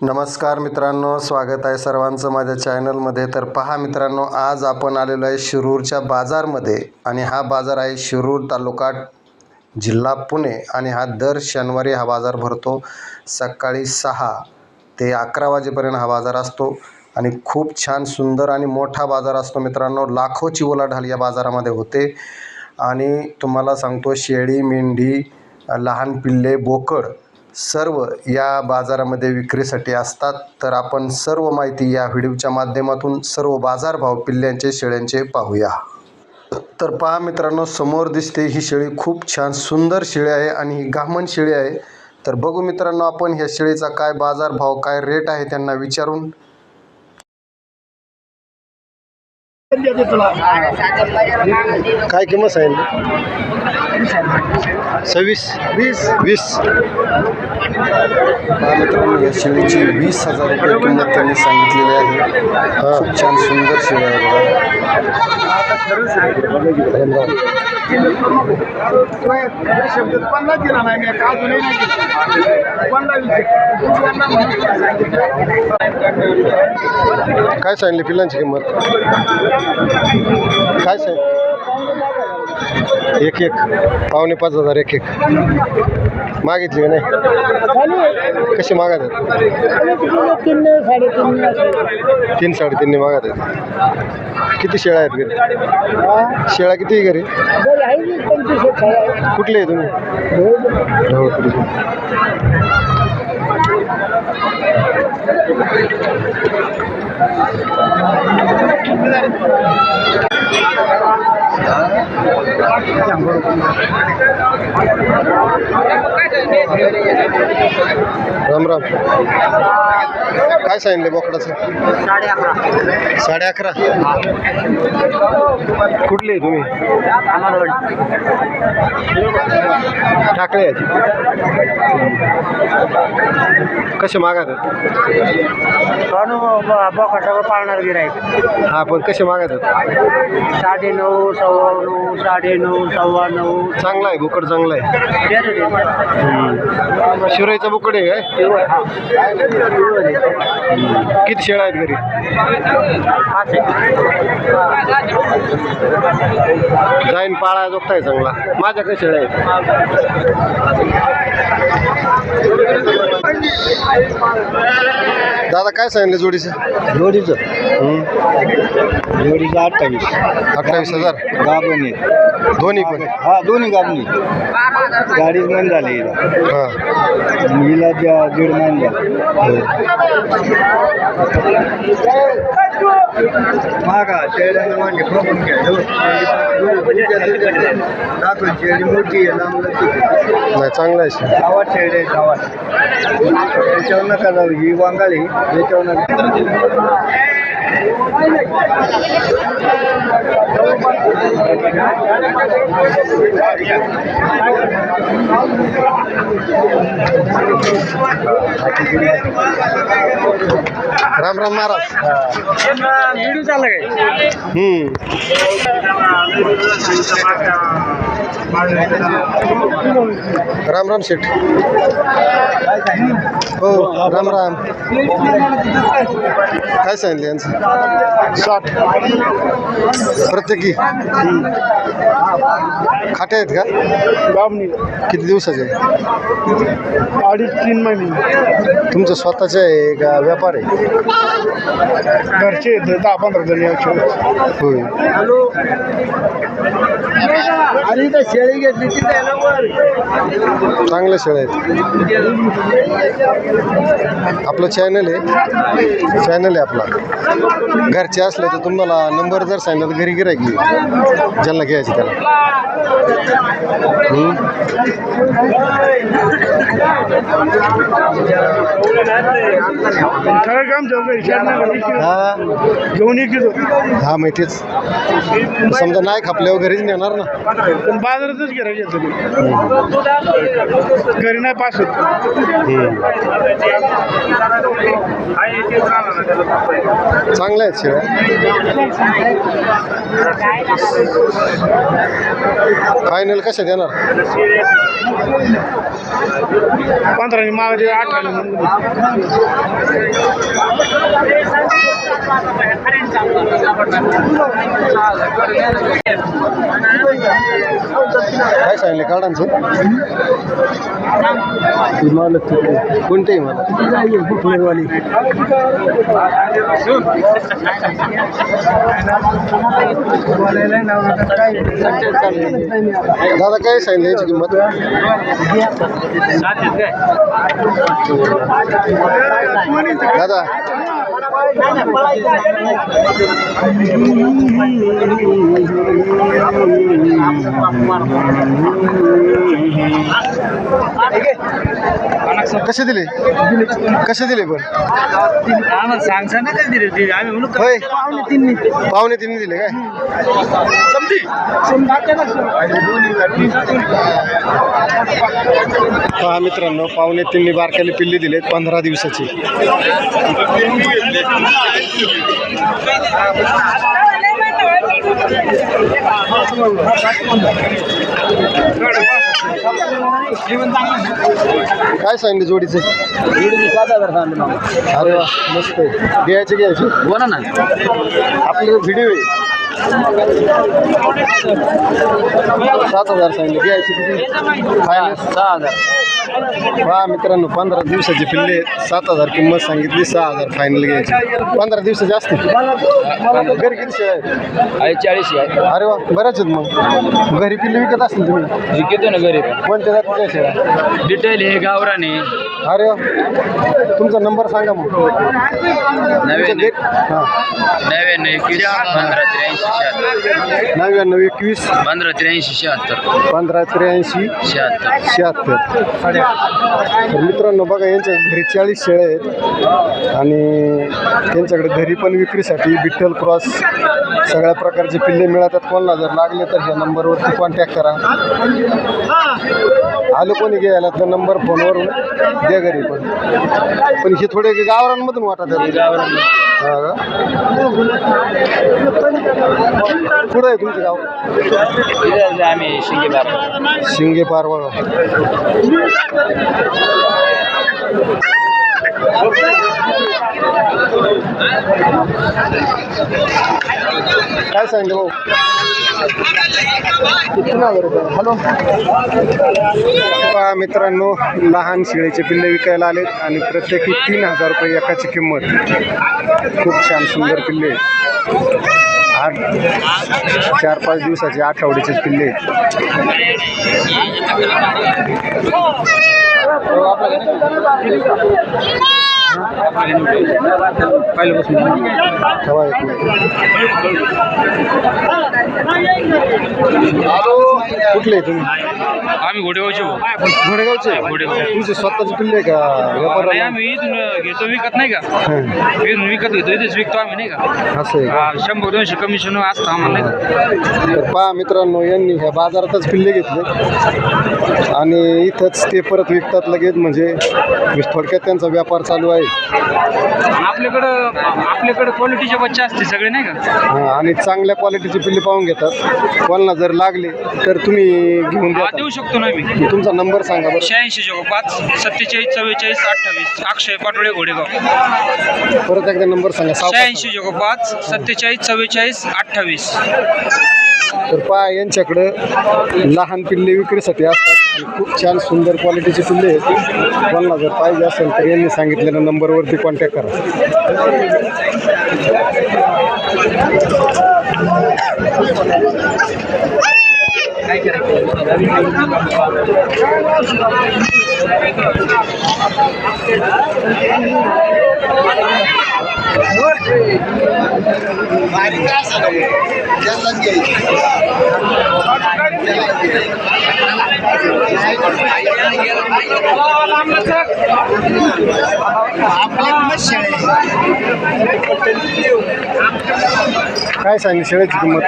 नमस्कार मित्रांनो स्वागत आहे सर्वांचं माझ्या चॅनलमध्ये. तर पहा मित्रांनो आज आपण आलेलो आहे शिरूरच्या बाजारमध्ये आणि हा बाजार आहे शिरूर तालुका जिल्हा पुणे आणि हा दर शनिवारी हा बाजार भरतो. सकाळी सहा ते अकरा वाजेपर्यंत हा बाजार असतो आणि खूप छान सुंदर आणि मोठा बाजार असतो मित्रांनो. लाखोची उलाढाल या बाजारामध्ये होते. आणि तुम्हाला सांगतो शेळी मेंढी लहान पिल्ले बोकड सर्व या बाजारामध्ये विक्रीसाठी असतात तर आपण सर्व माहिती या व्हिडिओच्या माध्यमातून सर्व बाजारभाव पिल्ल्यांचे शेळ्यांचे पाहूया. तर पहा मित्रांनो समोर दिसते ही शेळी खूप छान सुंदर शेळी आहे आणि ही गामण शेळी आहे. तर बघू मित्रांनो आपण ह्या शेळीचा काय बाजारभाव काय रेट आहे त्यांना विचारून. काय किंमत सांगितली? सव्वीस. वीस. वीस. या शेळीची वीस हजार रुपये किंमत त्यांनी सांगितलेली आहे. खूप छान सुंदर शेळी आहे बघा. काय सांगितली पिल्लांची किंमत? काय सांग एक एक. पावणे पाच हजार एक एक. मागितली का नाही? कशी मागत आहेत तीन साडेतीन तीन साडेतीनने मागत आहेत किती शेळ्या आहेत घरी? शेळ्या किती घरी? कुठले आहे तुम्ही? ढवळपुरी राम राम. काय सांगितले बोकडाचं? साडे अकरा साडे अकरा कुठले आहे तुम्ही? टाकळे आहेत कसे मागत आहेत? बघा सगळं पाळणार गिरायक हा पण कसे मागत साडे नऊ सव्वा नऊ साडे नऊ सव्वा नऊ. चांगला आहे बोकड चांगला आहे. शिवराईचा बोकड आहे काय? किती शेळ्या आहेत घरी? जाईन पाळा जोगताय चांगला. माझ्याकडे शेळ्या आहेत. दादा काय सांगितलं जोडीचं? जोडीचं. जोडीचं अठ्ठावीस. अठ्ठावीस हजार? गाभणी दोन्ही पण. हा दोन्ही गाभणी गाडीच महिन झाली हिला हां. हिला ज्या दीड महिन मागा शेळ्यानं मागे बघून घ्या मोठी आहे लांब. नाही चांगलं आहे. गावात गावात. याच्यावर नका जाऊ ही वांगाली याच्यावर नका राम राम महाराज। व्हिडिओ चालला काय हम्म राम राम शेठ. हो राम राम. काय सांगितलं यांचं? साठ. प्रत्येकी. खाटे आहेत का? गाबणी किती दिवसाचे? अडीच तीन महिने. तुमचं स्वतःचे आहे का व्यापार आहे? घरचे दहा पंधरा जण यायचे होय. आणि तर शेळी घेतली ती चांगल्या शेळ्या आहेत. आपलं चॅनल आहे. चॅनल आहे आपला. घरचे असले तर तुम्हाला नंबर जर सांगितलं तर घरी गिरायक घेऊ ज्यांना घ्यायचं त्याला. हम्म? खरं काम चालू हा. घेऊन हा माहितीच. समजा नाही खापल्यावर घरीच नेणार ना. पण बाजारातच घरी नाही पास होत. चांगल्या आहेत शेळ्या फायनल कशा देणार? पंधरा मागे अठरा काय सांगितले? कार्डांचं मालक तिकडे कोणतेही मला दादा काय सांगितलं? याची किंमत? दादा कसे दिले? कसे दिले पण? सांगसा ना कधी दिली होती आम्ही म्हणून होय. पाहुणे तीन पाहुणे तिने दिले काय? समजी. पहा मित्रांनो पाहुणे तिन्ही बारक्याला पिल्ली दिलेत पंधरा दिवसाची. काय सांगले जोडीचे? सात हजार अरे वा मस्त आहे. घ्यायचे घ्यायचे. बोला ना आपली व्हिडिओ आहे. सात हजार सांगले घ्यायचे किती? सहा हजार. हा मित्रांनो पंधरा दिवसाची पिल्ले सात हजार किंमत सांगितली सहा हजार फायनल घ्यायची. पंधरा दिवसाची असते घरी किती शेळ्या आहेत? आहे चाळीस आहे अरे वा बऱ्याच आहेत मग. घरी पिल्ले विकत असतील तुम्ही? विकतो ना घरी. कोणत्या जातीच्या शेळ्या? डिटेल हे गावराने अरे तुमचा नंबर सांगा मग. नव्याण्णव. नव्याण्णव एकवीस पंधरा त्र्याऐंशी शहात्तर. नव्याण्णव एकवीस पंधरा त्र्याऐंशी शहात्तर. पंधरा त्र्याऐंशी शहात्तर. शहात्तर. तर मित्रांनो बघा यांच्या घरी चाळीस शेळ्या आहेत. आणि त्यांच्याकडे घरी पण विक्रीसाठी विठ्ठल क्रॉस सगळ्या प्रकारचे पिल्ले मिळतात. कोणाला जर लागले तर ह्या नंबरवरती कॉन्टॅक्ट करा. आलो कोणी घ्यायला तर नंबर फोनवरून द्या घरी पण. पण हे थोडे गावरांमधून वाटत आहे कुठं आहे तुमचं गाव? आम्ही शिंगे बार शिंगे पारवा काय सांगितलं भाऊ? हजार रुपये हॅलो. पहा मित्रांनो लहान शिळेचे पिल्ले विकायला आलेत आणि प्रत्येकी तीन हजार रुपये एकाची किंमत. खूप छान सुंदर पिल्ले आहे आठ चार पाच दिवसाचे आठवड्याचे पिल्ले आहेत. कुठले तुम्ही? आम्ही घोडेगावचे. घोडेगावचे? घोडेगाव. तुमचे स्वतःचे पिल्ले का? नाही व्यापार आम्ही इथून घेतो विकत नाही का? इथून विकत घेतो इथेच विकतो आम्ही नाही का? असं? हा, शंभर दोनशे कमिशन असतं आम्हाला नाही का? तर पहा मित्रांनो यांनी ह्या बाजारातच पिल्ले घेतले. आणि इथंच ते परत विकतात लगेच म्हणजे थोडक्यात त्यांचा व्यापार चालू आहे. आणि आपल्याकडं आपल्याकडं क्वालिटीचे बच्चे असते सगळे नाही का? हा, आणि चांगल्या क्वालिटीचे पिल्ले पाहून घेतात. कोणाला जर लागले तर तुम्ही घेऊन हा द्या देऊ शकतो ना मी. तुमचा नंबर सांगा बरं. शहाऐंशी जोग पाच सत्तेचाळीस चव्वेचाळीस अठ्ठावीस. अक्षय पाटोळे घोडेगाव. परत एकदा नंबर सांगा सावकाश शहाऐंशी जोग पाच सत्तेचाळीस चव्वेचाळीस अठ्ठावीस. तर पहा यांच्याकडं लहान पिल्ले विक्रीसाठी असतात. आणि खूप छान सुंदर क्वालिटीचे पिल्ले आहेत. कोणाला जर पाहिजे असेल तर यांनी सांगितलेल्या नंबरवरती कॉन्टॅक्ट करा. Vai de graça, não. Já está aqui. काय सांगितली शेळ्याची किंमत?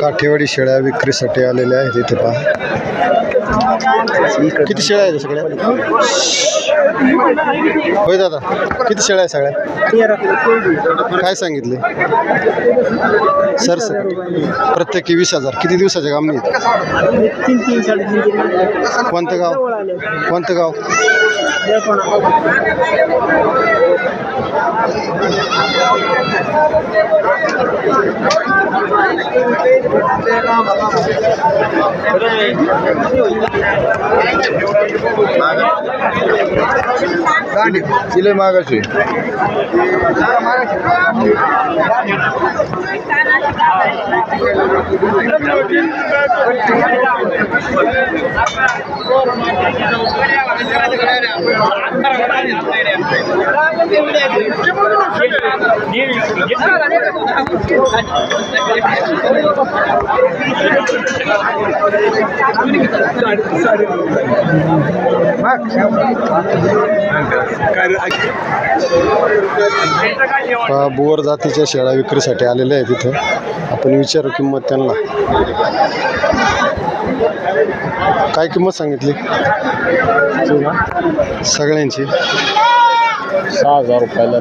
काठेवाडी शेळ्या विक्रीसाठी आलेल्या आहेत इथे पहा. किती शेळ्या आहेत सगळ्या? होय दादा किती शेळ्या आहेत सगळ्या? काय सांगितले? सर सर प्रत्येकी वीस हजार. किती दिवसाचे काम नाही कोणतं गाव? कोणतं गाव? कोणतं गाव तिले मागाशी पहा, बोर जातीच्या शेळ्या विक्रीसाठी आलेल्या आहेत इथं. आपण विचारू किंमत त्यांना. काय किंमत सांगितली? सगळ्यांची. सहा हजार रुपयाला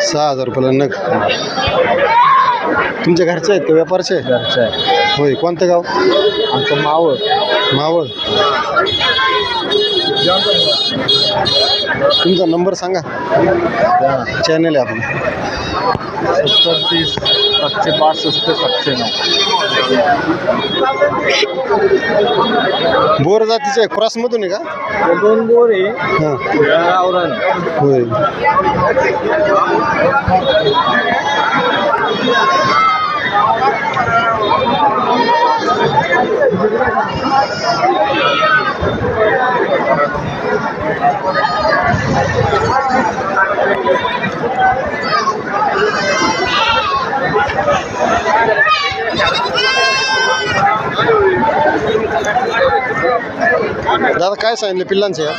सहा हजार रुपयाला नग. तुमच्या घरचे आहेत का व्यापारचे? घरचं होय कोणतं गाव? आमचं मावळ. मावळ. तुमचा नंबर सांगा. चॅनल आहे आपण सत्तर तीस सातशे पासष्ट सातशे नऊ. बोर जातीचे क्रॉसमधून आहे का? दोन बोर आहे. हां. आवरण. होय. दादा काय सांगितले पिल्लांचे या?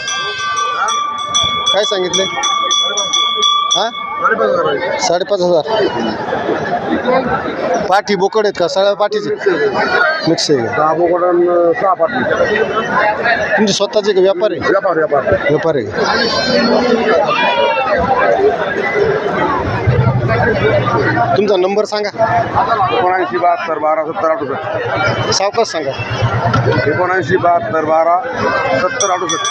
काय सांगितले? हा? साडेपाच हजार. पाठी बोकड आहेत का? सगळ्या पाठीचे मिक्स आहे का? दहा बोकडन सहा पाठी. तुमचे स्वतःचे का व्यापार? आहे व्यापार व्यापार. व्यापार? तुमचा नंबर सांगा. एकोणऐंशी बहात्तर बारा सत्तर अडुसष्ट. सावकाश सांगा. एकोणऐंशी बहात्तर बारा सत्तर अडुसष्ट.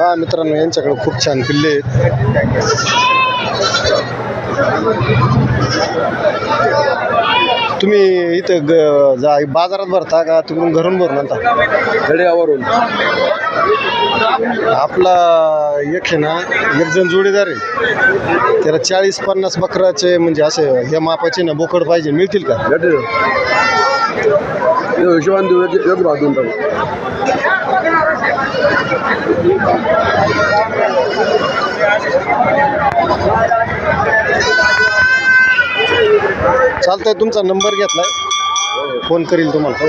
हा मित्रांनो यांच्याकडे खूप छान पिल्ले आहेत. तुम्ही इथं ग जा बाजारात भरता का? तिकडून घरून भरून आणता? खेड्यावरून आपला एक आहे ना एक जण जोडीदार आहे. त्याला चाळीस पन्नास बकराचे म्हणजे असे या मापाचे ना बोकड पाहिजे मिळतील का? भेटेल. हिशोबाने देऊ भाव देऊन टाकू. चालतंय तुमचा नंबर घेतलाय. फोन करील तुम्हाला. हो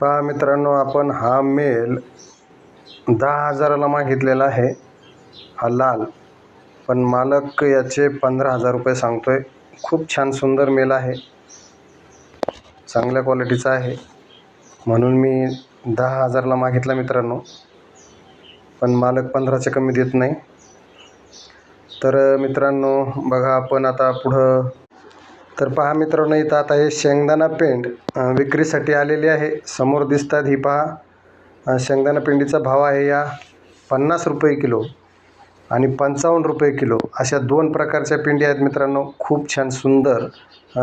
पहा मित्रांनो आपण हा मेल दहा हजाराला मागितलेला आहे. हा लाल. पण मालक याचे पंधरा हजार रुपये सांगतो आहे खूप छान सुंदर मेल आहे. चांगल्या क्वालिटीचा आहे. म्हणून मी दहा हजारला मागितला मित्रांनो. पण मालक पंधराच्या कमी देत नाही. तर मित्रांनो बघा आपण आता पुढं. तर पहा मित्रांनो इथं आता हे शेंगदाणा पेंड विक्रीसाठी आलेली आहे. समोर दिसतात ही पहा. शेंगदाणा पेंडीचा भाव आहे या पन्नास रुपये किलो. आणि पंचावन्न रुपये किलो अशा दोन प्रकारच्या पेंडी आहेत मित्रांनो. खूप छान सुंदर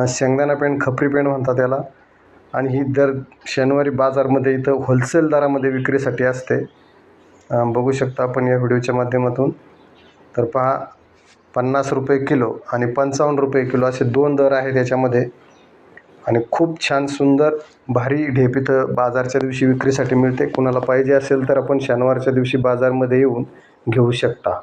शेंगदाणा पेंड खपरी पेंड म्हणतात त्याला आणि ही दर शनिवारी बाजारमध्ये इथं होलसेल दरामध्ये विक्रीसाठी असते. बघू शकता आपण या व्हिडिओच्या माध्यमातून. तर पहा पन्नास रुपये किलो आणि पंचावन्न रुपये किलो असे दोन दर आहेत याच्यामध्ये. आणि खूप छान सुंदर भारी ढेप इथं बाजारच्या दिवशी विक्रीसाठी मिळते. कुणाला पाहिजे असेल तर आपण शनिवारच्या दिवशी बाजारमध्ये येऊन घेऊ शकता.